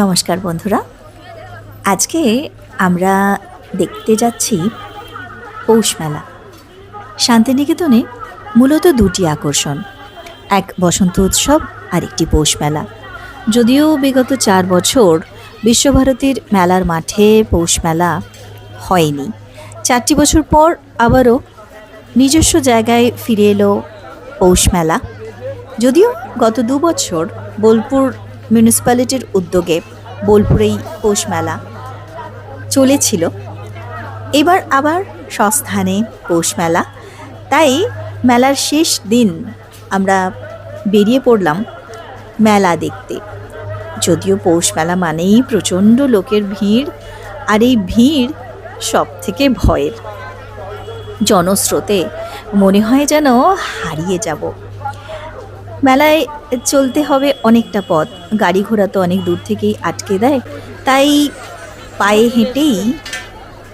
নমস্কার বন্ধুরা। আজকে আমরা দেখতে যাচ্ছি পৌষ মেলা। শান্তিনিকেতনে মূলত দুটি আকর্ষণ, এক বসন্ত উৎসব আর একটি পৌষ মেলা। যদিও বিগত চার বছর বিশ্বভারতীর মেলার মাঠে পৌষ মেলা হয়নি, চারটি বছর পর আবারও নিজস্ব জায়গায় ফিরে এলো পৌষ মেলা। যদিও গত দু বছর বোলপুর মিউনিসিপ্যালিটির উদ্যোগে বোলপুরেই পৌষ মেলা চলেছিল। এবার আবার সস্থানে পৌষ মেলা। তাই মেলার শেষ দিন আমরা বেরিয়ে পড়লাম মেলা দেখতে। যদিও পৌষ মেলা মানেই প্রচণ্ড লোকের ভিড়, আর এই ভিড় সব থেকে ভয়ের। জনস্রোতে মনে হয় যেন হারিয়ে যাব। মেলায় চলতে হবে অনেকটা পথ। গাড়ি ঘোড়া তো অনেক দূর থেকেই আটকে দেয়। তাই পায়ে হেঁটেই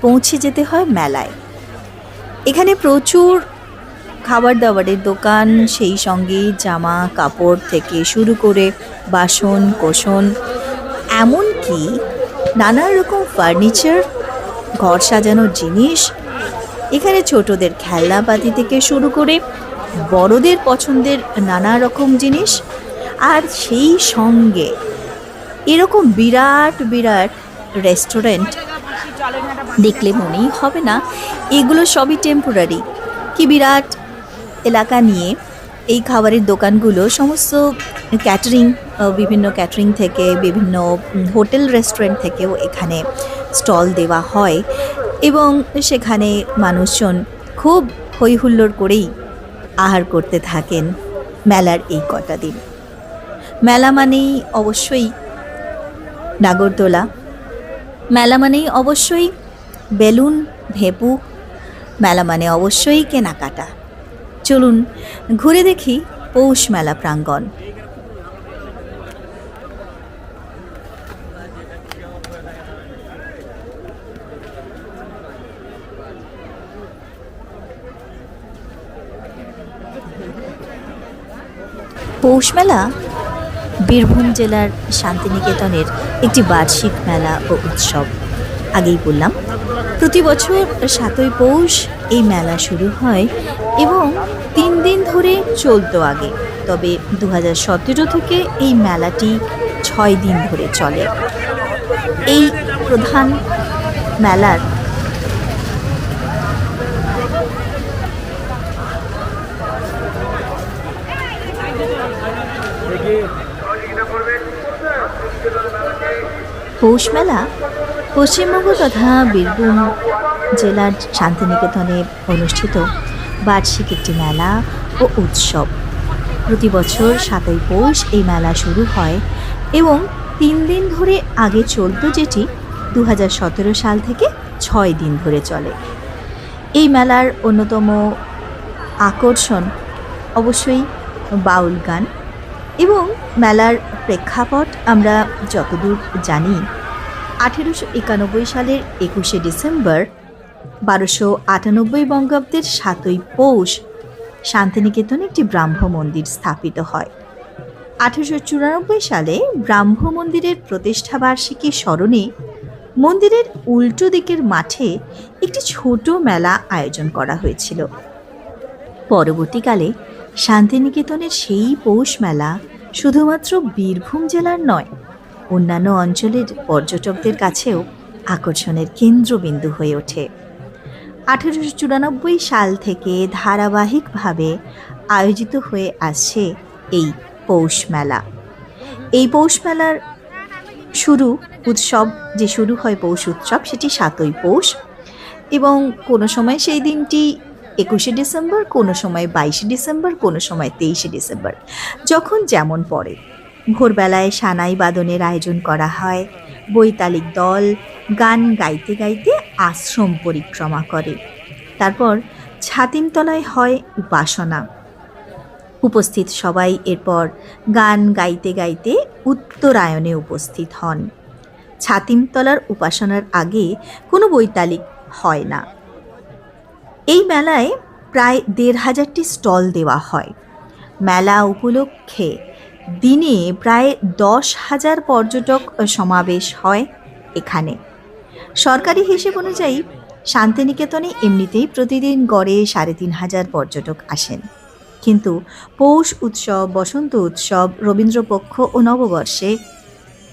পৌঁছে যেতে হয় মেলায়। এখানে প্রচুর খাবার দাবারের দোকান, সেই সঙ্গে জামা কাপড় থেকে শুরু করে বাসন কোসন এমনকি নানা রকম ফার্নিচার, ঘর সাজানোর জিনিস। এখানে ছোটদের খেলনাপাতি থেকে শুরু করে বড়দের পছন্দের নানা রকম জিনিস, আর সেই সঙ্গে এরকম বিরাট বিরাট রেস্টুরেন্ট দেখলে মনেই হবে না, এগুলো সবই টেম্পোরারি কি বিরাট এলাকা নিয়ে এই খাবারের দোকানগুলো, সমস্ত ক্যাটারিং বিভিন্ন ক্যাটারিং থেকে, বিভিন্ন হোটেল রেস্টুরেন্ট থেকেও এখানে স্টল দেওয়া হয়। এবং সেখানে মানুষজন খুব হই হুল্লোড় করেই আহার করতে থাকেন মেলার এই কটা দিন। মেলা মানেই অবশ্যই নাগরদোলা। মেলা মানেই অবশ্যই বেলুন, ভেপু। মেলা মানে অবশ্যই কেনাকাটা। চলুন, ঘুরে দেখি পৌষ মেলা প্রাঙ্গণ পৌষ মেলা বীরভূম জেলার শান্তিনিকেতনের একটি বার্ষিক মেলা ও উৎসব। আগেই বললাম, প্রতি বছর সাতই পৌষ এই মেলা শুরু হয় এবং তিন দিন ধরে চলতো আগে। তবে দু সতেরো থেকে এই মেলাটি ছয় দিন ধরে চলে। এই প্রধান মেলার পৌষ মেলা পশ্চিমবঙ্গ তথা বীরভূম জেলার শান্তিনিকেতনে অনুষ্ঠিত বার্ষিক একটি মেলা ও উৎসব। প্রতি বছর সাতই পৌষ এই মেলা শুরু হয় এবং তিন দিন ধরে আগে চলতো যেটি দু হাজার সতেরো সাল থেকে ছয় দিন ধরে চলে। এই মেলার অন্যতম আকর্ষণ অবশ্যই বাউল গান। এবং মেলার প্রেক্ষাপট আমরা যতদূর জানি, আঠেরোশো একানব্বই সালের একুশে ডিসেম্বর, বারোশো আটানব্বই বঙ্গাব্দের সাতই পৌষ, শান্তিনিকেতনে একটি ব্রাহ্ম মন্দির স্থাপিত হয়। আঠেরোশো চুরানব্বই সালে ব্রাহ্ম মন্দিরের প্রতিষ্ঠা বার্ষিকী স্মরণে মন্দিরের উল্টো দিকের মাঠে একটি ছোট মেলা আয়োজন করা হয়েছিল। পরবর্তীকালে শান্তিনিকেতনের সেই পৌষ মেলা শুধুমাত্র বীরভূম জেলার নয়, অন্যান্য অঞ্চলের পর্যটকদের কাছেও আকর্ষণের কেন্দ্রবিন্দু হয়ে ওঠে। আঠেরোশো চুরানব্বই সাল থেকে ধারাবাহিকভাবে আয়োজিত হয়ে আসছে এই পৌষ মেলা। এই পৌষ মেলার শুরু উৎসব যে শুরু হয় পৌষ উৎসব সেটি সাতই পৌষ এবং কোনো সময় সেই দিনটি একুশে ডিসেম্বর কোনো সময় বাইশে ডিসেম্বর, কোনো সময় তেইশে ডিসেম্বর, যখন যেমন পড়ে। ভোরবেলায় সানাই বাদনের আয়োজন করা হয়, বৈতালিক দল গান গাইতে গাইতে আশ্রম পরিক্রমা করে। তারপর ছাতিমতলায় হয় উপাসনা। উপস্থিত সবাই এরপর গান গাইতে গাইতে উত্তরায়ণে উপস্থিত হন। ছাতিমতলার উপাসনার আগে কোনো বৈতালিক হয় না। এই মেলায় প্রায় দেড় হাজারটি স্টল দেওয়া হয়। মেলা উপলক্ষে দিনে প্রায় দশ হাজার পর্যটক সমাবেশ হয় এখানে। সরকারি হিসেব অনুযায়ী শান্তিনিকেতনে এমনিতেই প্রতিদিন গড়ে সাড়ে তিন হাজার পর্যটক আসেন। কিন্তু পৌষ উৎসব, বসন্ত উৎসব, রবীন্দ্রপক্ষ ও নববর্ষে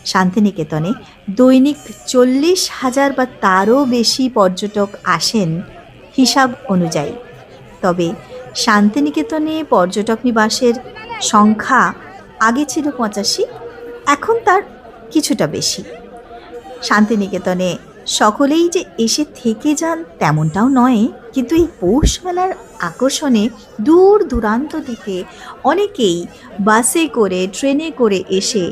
শান্তিনিকেতনে দৈনিক চল্লিশ হাজার বা তারও বেশি পর্যটক আসেন হিসাব অনুযায়ী। তবে শান্তিনিকেতনে পর্যটক নিবাসের সংখ্যা আগে ছিল পঁচাশি, এখন তার কিছুটা বেশি। শান্তিনিকেতনে সকলেই যে এসে থেকে যান তেমনটাও নয়, কিন্তু এই পৌষ মেলার আকর্ষণে দূর দূরান্ত থেকে অনেকেই বাসে করে, ট্রেনে করে এসে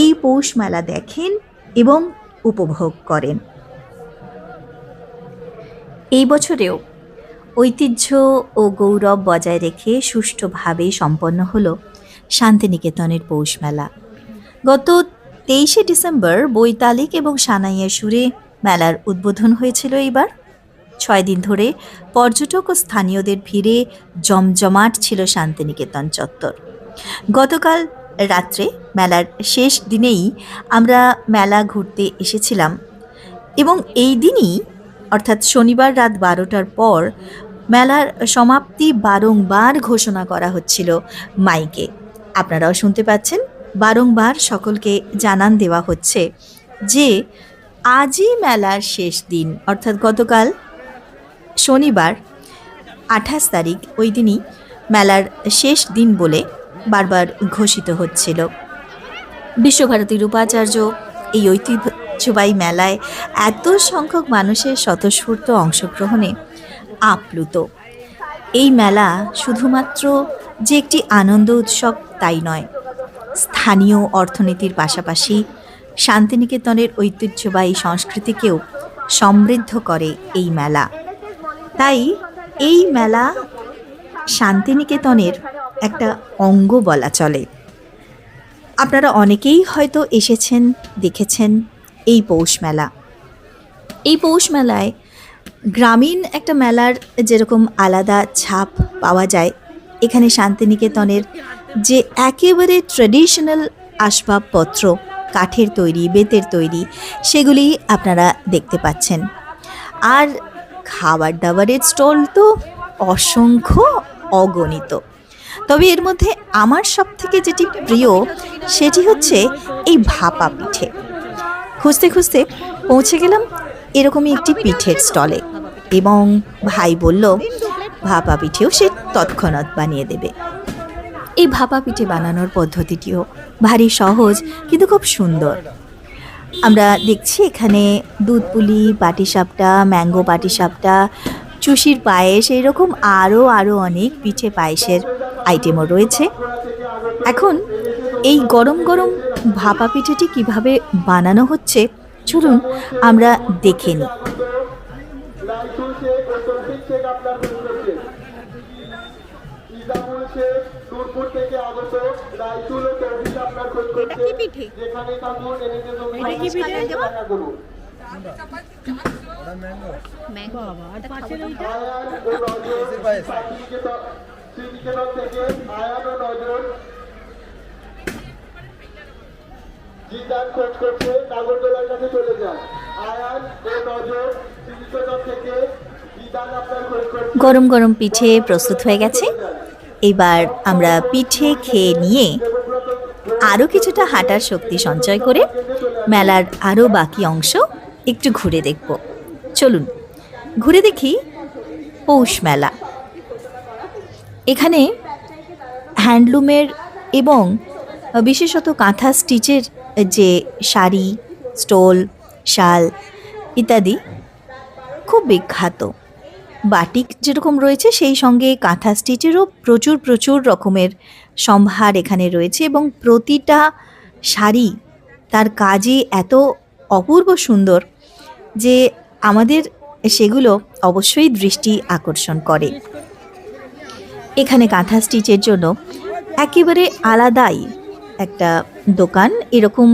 এই পৌষ মেলা দেখেন এবং উপভোগ করেন। এই বছরেও ঐতিহ্য ও গৌরব বজায় রেখে সুষ্ঠুভাবে সম্পন্ন হলো শান্তিনিকেতনের পৌষ মেলা। গত তেইশে ডিসেম্বর বৈতালিক এবং সানাইয়ের সুরে মেলার উদ্বোধন হয়েছিল এইবার। ছয় দিন ধরে পর্যটক ও স্থানীয়দের ভিড়ে জমজমাট ছিল শান্তিনিকেতন চত্বর। গতকাল রাত্রে মেলার শেষ দিনেই আমরা মেলা ঘুরতে এসেছিলাম এবং এই দিনই অর্থাৎ শনিবার রাত বারোটার পর মেলার সমাপ্তি বারংবার ঘোষণা করা হচ্ছিল মাইকে। আপনারাও শুনতে পাচ্ছেন, বারংবার সকলকে জানান দেওয়া হচ্ছে যে আজই মেলার শেষ দিন, অর্থাৎ গতকাল শনিবার আঠাশ তারিখ ওই দিনই মেলার শেষ দিন বলে বারবার ঘোষিত হচ্ছিল। বিশ্বভারতীর উপাচার্য এই ঐতিহ্যবাহী মেলায় এত সংখ্যক মানুষের স্বতঃস্ফূর্ত অংশগ্রহণে আপ্লুত। এই মেলা শুধুমাত্র যে একটি আনন্দ উৎসব তাই নয়, স্থানীয় অর্থনীতির পাশাপাশি শান্তিনিকেতনের ঐতিহ্যবাহী সংস্কৃতিকেও সমৃদ্ধ করে এই মেলা। তাই এই মেলা শান্তিনিকেতনের একটা অঙ্গ বলা চলে। আপনারা অনেকেই হয়তো এসেছেন, দেখেছেন এই পৌষ মেলা। এই পৌষ মেলায় গ্রামীণ একটা মেলার যেরকম আলাদা ছাপ পাওয়া যায়, এখানে শান্তিনিকেতনের যে একেবারে ট্র্যাডিশনাল আসবাবপত্র, কাঠের তৈরি, বেতের তৈরি, সেগুলি আপনারা দেখতে পাচ্ছেন। আর খাবার দাবারের স্টল তো অসংখ্য অগণিত। তবে এর মধ্যে আমার সব থেকে যেটি প্রিয়, সেটি হচ্ছে এই ভাপা পিঠে। খুঁজতে খুঁজতে পৌঁছে গেলাম এরকমই একটি পিঠের স্টলে এবং ভাই বলল, ভাপা পিঠেও সে তৎক্ষণাৎ বানিয়ে দেবে। এই ভাপা পিঠে বানানোর পদ্ধতিটিও ভারী সহজ কিন্তু খুব সুন্দর। আমরা দেখছি এখানে দুধ পুলি, পাটিসাপটা, ম্যাঙ্গো পাটিসাপটা, চুষির পায়েস এইরকম আরও আরও অনেক পিঠে পায়েসের আইটেমও রয়েছে। এখন এই গরম গরম ভাপা পিঠেটি কীভাবে বানানো হচ্ছে চলুন আমরা দেখে নিই। রাইসুল জিদান খোঁজ করছে নাগরদোলার কাছে চলে যান। আয়ান ও নজর শ্রীনিকেতন থেকে গরম গরম পিঠে প্রস্তুত হয়ে গেছে। এবার আমরা পিঠে খেয়ে নিয়ে আরও কিছুটা হাঁটার শক্তি সঞ্চয় করে মেলার আরও বাকি অংশ একটু ঘুরে দেখব। চলুন, ঘুরে দেখি পৌষ মেলা। এখানে হ্যান্ডলুমের এবং বিশেষত কাঁথা স্টিচের যে শাড়ি, স্টোল, শাল ইত্যাদি খুব বিখ্যাত। বাটিক যেরকম রয়েছে, সেই সঙ্গে কাঁথা স্টিচেরও প্রচুর প্রচুর রকমের সম্ভার এখানে রয়েছে এবং প্রতিটা শাড়ি তার কাজে এত অপূর্ব সুন্দর যে আমাদের সেগুলো অবশ্যই দৃষ্টি আকর্ষণ করে। এখানে কাঁথা স্টিচের জন্য একেবারে আলাদাই একটা দোকান। এরকম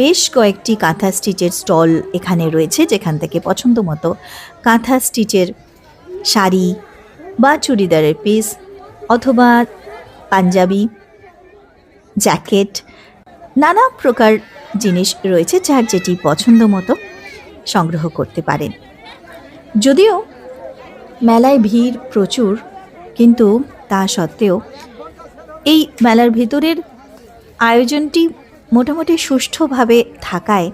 বেশ কয়েকটি কাঁথা স্টিচের স্টল এখানে রয়েছে, যেখান থেকে পছন্দ মতো কাঁথা স্টিচের শাড়ি বা চুড়িদারের পিস অথবা পাঞ্জাবি, জ্যাকেট, নানা প্রকার জিনিস রয়েছে যার যেটি পছন্দ মতো সংগ্রহ করতে পারেন। যদিও মেলায় ভিড় প্রচুর, কিন্তু তা সত্ত্বেও এই মেলার ভিতরের আয়োজনটি মোটামুটি সুষ্ঠুভাবে থাকায়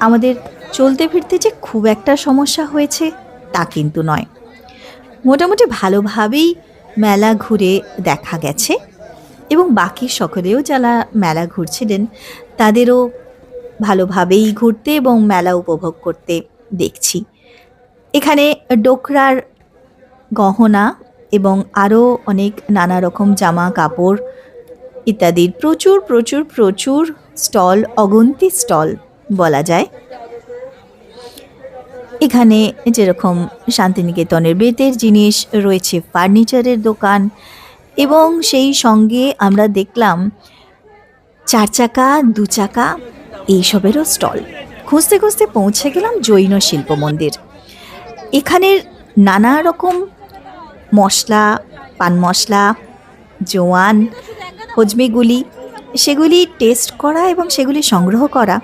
আমাদের চলতে ফিরতে যে খুব একটা সমস্যা হয়েছে তা কিন্তু নয়। মোটামুটি ভালোভাবেই মেলা ঘুরে দেখা গেছে এবং বাকি সকলেও যারা মেলা ঘুরছিলেন তাদেরও ভালোভাবেই ঘুরতে এবং মেলা উপভোগ করতে দেখছি। এখানে ডোকরার গহনা এবং আরও অনেক নানা রকম জামা কাপড় ইত্যাদির প্রচুর প্রচুর প্রচুর স্টল, অগন্তি স্টল বলা যায়। এখানে যেরকম শান্তিনিকেতনের বেতের জিনিস, রয়েছে ফার্নিচারের দোকান এবং সেই সঙ্গে আমরা দেখলাম চার চাকা, দু চাকা এইসবেরও স্টল। খুঁজতে খুঁজতে পৌঁছে গেলাম জৈন শিল্প মন্দির। এখানের নানা রকম মশলা, পান মশলা, জোয়ান হজমিগুলি সেগুলি টেস্ট করা এবং সেগুলি সংগ্রহ করা,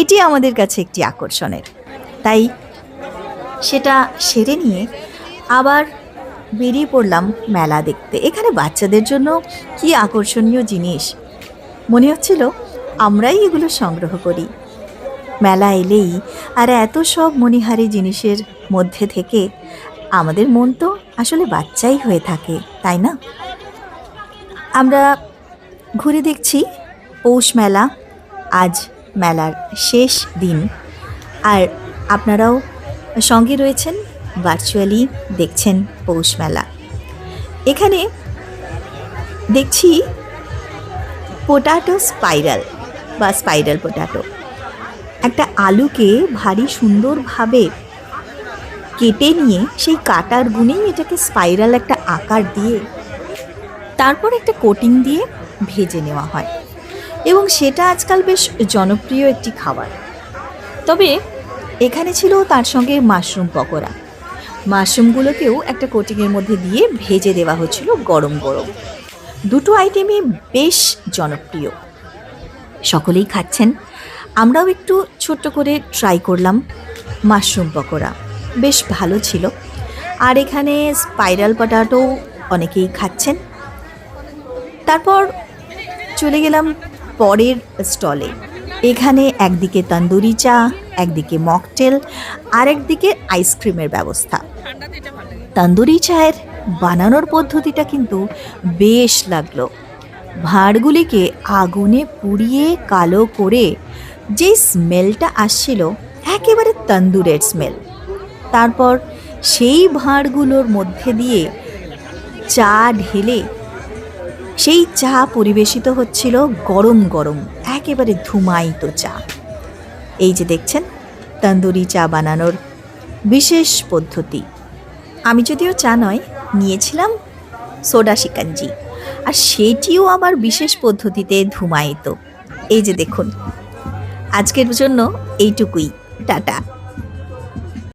এটি আমাদের কাছে একটি আকর্ষণের। তাই সেটা সেরে নিয়ে আবার বেরিয়ে পড়লাম মেলা দেখতে। এখানে বাচ্চাদের জন্য কি আকর্ষণীয় জিনিস? মনে হচ্ছিল আমরাই এগুলো সংগ্রহ করি। মেলা এলেই আর এত সব মণিহারি জিনিসের মধ্যে থেকে আমাদের মন তো আসলে বাচ্চাই হয়ে থাকে, তাই না? আমরা ঘুরে দেখছি পৌষ মেলা, আজ মেলার শেষ দিন। আর আপনারাও সঙ্গে রয়েছেন ভার্চুয়ালি দেখছেন পৌষ মেলা। এখানে দেখছি পোটাটো স্পাইরাল বা স্পাইরাল পোটাটো একটা আলুকে ভারী সুন্দরভাবে কেটে নিয়ে সেই কাটার গুণেই এটাকে স্পাইরাল একটা আকার দিয়ে তারপর একটা কোটিং দিয়ে ভেজে নেওয়া হয়। এবং সেটা আজকাল বেশ জনপ্রিয় একটি খাবার। তবে এখানে ছিল তার সঙ্গে মাশরুম পকোড়া। মাশরুমগুলোকেও একটা কোটিংয়ের মধ্যে দিয়ে ভেজে দেওয়া হচ্ছিল গরম গরম। দুটো আইটেমই বেশ জনপ্রিয়। সকলেই খাচ্ছেন। আমরাও একটু ছোট্ট করে ট্রাই করলাম মাশরুম পকোড়া। বেশ ভালো ছিল। আর এখানে স্পাইরাল পটাটো অনেকেই খাচ্ছেন। তারপর চলে গেলাম পরের স্টলে। এখানে একদিকে তন্দুরি চা, একদিকে মকটেল আর একদিকে আইসক্রিমের ব্যবস্থা। তন্দুরি চায়ের বানানোর পদ্ধতিটা কিন্তু বেশ লাগল। ভাঁড়গুলিকে আগুনে পুড়িয়ে কালো করে যে স্মেলটা আসছিল, একেবারে তন্দুরের স্মেল। তারপর সেই ভাঁড়গুলোর মধ্যে দিয়ে চা ঢেলে সেই চা পরিবেশিত হচ্ছিল গরম গরম, একেবারে ধুমায়িত চা। এই যে দেখছেন, তন্দুরি চা বানানোর বিশেষ পদ্ধতি। আমি যদিও চা নয়, নিয়েছিলাম সোডা শিকাঞ্জি, আর সেটিও আবার বিশেষ পদ্ধতিতে ধুমায়িত। এই যে দেখুন, আজকের জন্য এইটুকুই, টাটা।